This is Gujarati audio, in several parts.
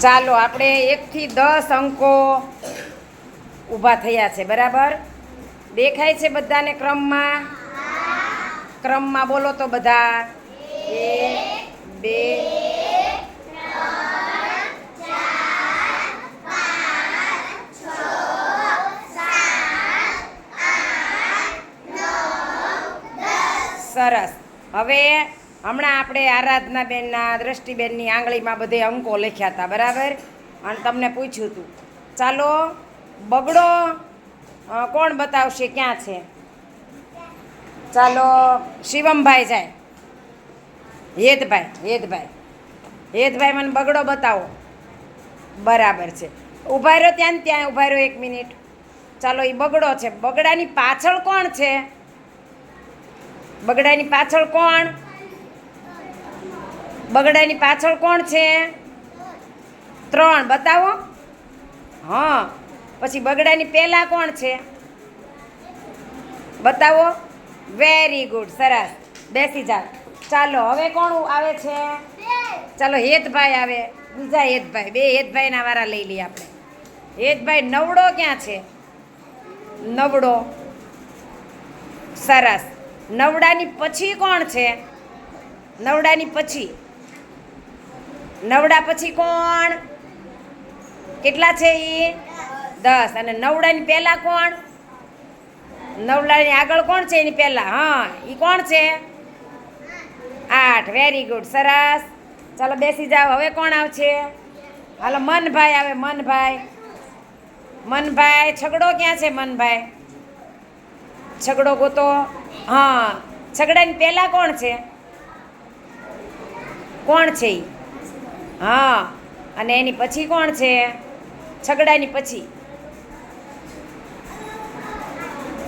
ચાલો, આપણે એકથી દસ અંકો ઊભા થયા છે, બરાબર? દેખાય છે બધાને ક્રમમાં? ક્રમમાં બોલો તો બધા. એક, બે, સરસ. હવે હમણાં આપણે આરાધનાબેનના, દ્રષ્ટિબેનની આંગળીમાં બધે અંકો લખ્યા હતા, બરાબર? અને તમને પૂછ્યું હતું ચાલો, બગડો કોણ બતાવશે, ક્યાં છે? ચાલો, શિવમભાઈ જાય. હેતભાઈ હેતભાઈ. હેતભાઈ, મને બગડો બતાવો. બરાબર છે. ઊભા રહ્યો ત્યાં ને ત્યાં ઊભા રહ્યો એક મિનિટ. ચાલો એ બગડો છે. બગડાની પાછળ કોણ છે? બગડાની પાછળ કોણ? બગડાની પાછળ કોણ છે? ત્રણ. બતાવો. હા. પછી બગડાની પહેલા કોણ છે? બતાવો. વેરી ગુડ સરસ. બેસી જાઓ ચાલો, હવે કોણ આવે છે? ચાલો, હેતભાઈ આવે. બીજા હેતભાઈ. બે હેતભાઈના વારા લઈ લઈએ આપણે. હેતભાઈ, નવડો ક્યાં છે? નવડો. સરસ. નવડાની પછી કોણ છે? નવડાની પછી. નવડા પછી કોણ? કેટલા છે એ દસ. અને નવડાની પહેલા કોણ? નવડાની આગળ કોણ છે એની પહેલા? હા એ કોણ છે? આઠ. વેરી ગુડ સરસ. ચાલો બેસી જાઓ. હવે કોણ આવશે? હાલો, મનભાઈ આવે. મનભાઈ. મનભાઈ, છગડો ક્યાં છે મનભાઈ? છગડો ગોતો. હા, છગડાની પહેલા કોણ છે? કોણ છે ઈ? હા, અને એની પછી કોણ છે? છગડાની પછી.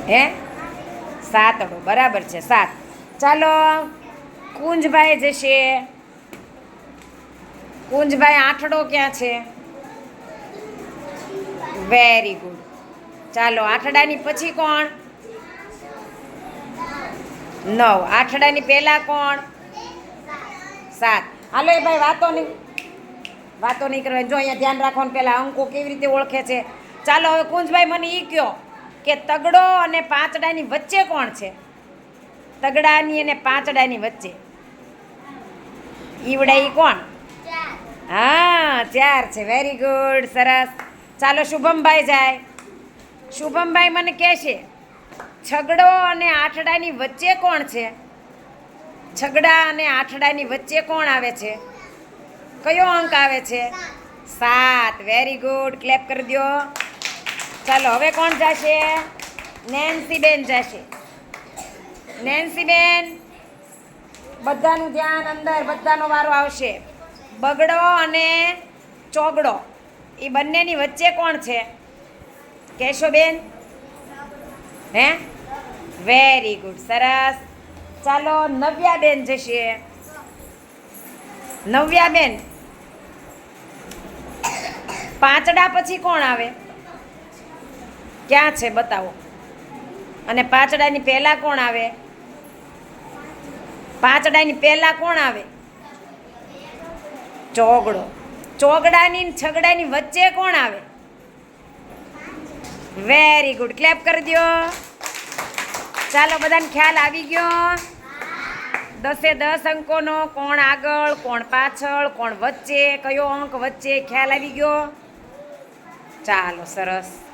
હે? સાતડો બરાબર છે, સાત. ચાલો, કુંજભાઈ જશે. કુંજભાઈ આઠડો ક્યાં છે? વેરી ગુડ ચાલો, આઠડાની પછી કોણ? નવ. આઠડાની પહેલા કોણ? સાત. હાલો એ ભાઈ વાતો નહીં વાતો નહીં કરવાની. જો અહીંયા ધ્યાન રાખવાનું પહેલાં અંકો કેવી રીતે ઓળખે છે. ચાલો હવે કુંજભાઈ મને એ કહો કે તગડો અને પાંચડાની વચ્ચે કોણ છે? તગડાની અને પાંચડાની વચ્ચે. ઈવડા ઈ કોણ? હા, ચાર છે. વેરી ગુડ સરસ. ચાલો શુભમભાઈ જાય. શુભમભાઈ મને કહેશે છગડો અને આઠડાની વચ્ચે કોણ છે? છગડા અને આઠડાની વચ્ચે કોણ આવે છે? કયો અંક આવે છે? સાત. વેરી ગુડ ક્લેપ કરી દો ચાલો, હવે કોણ જશે? નેન્સીબેન જશે. નેન્સીબેન, બધાનું ધ્યાન અંદર, બધાનો વારો આવશે. બગડો અને ચોગડો. એ બંનેની વચ્ચે કોણ છે? કેશોબેન હે? વેરી ગુડ સરસ. ચાલો, નવ્યાબેન જશે. નવ્યાબેન પાંચડા પછી કોણ આવે? ક્યાં છે? બતાવો. અને પાંચડાની પહેલા કોણ આવે? પાંચડાની પહેલા કોણ આવે? ચોગડો. ચોગડાની છગડાની વચ્ચે કોણ આવે? વેરી ગુડ ક્લેપ કરી દો ચાલો, બધાને ખ્યાલ આવી ગયો. દસે દસ અંકોનો કોણ આગળ, કોણ પાછળ, કોણ વચ્ચે, કયો અંક વચ્ચે? ખ્યાલ આવી ગયો. ચાલો સરસ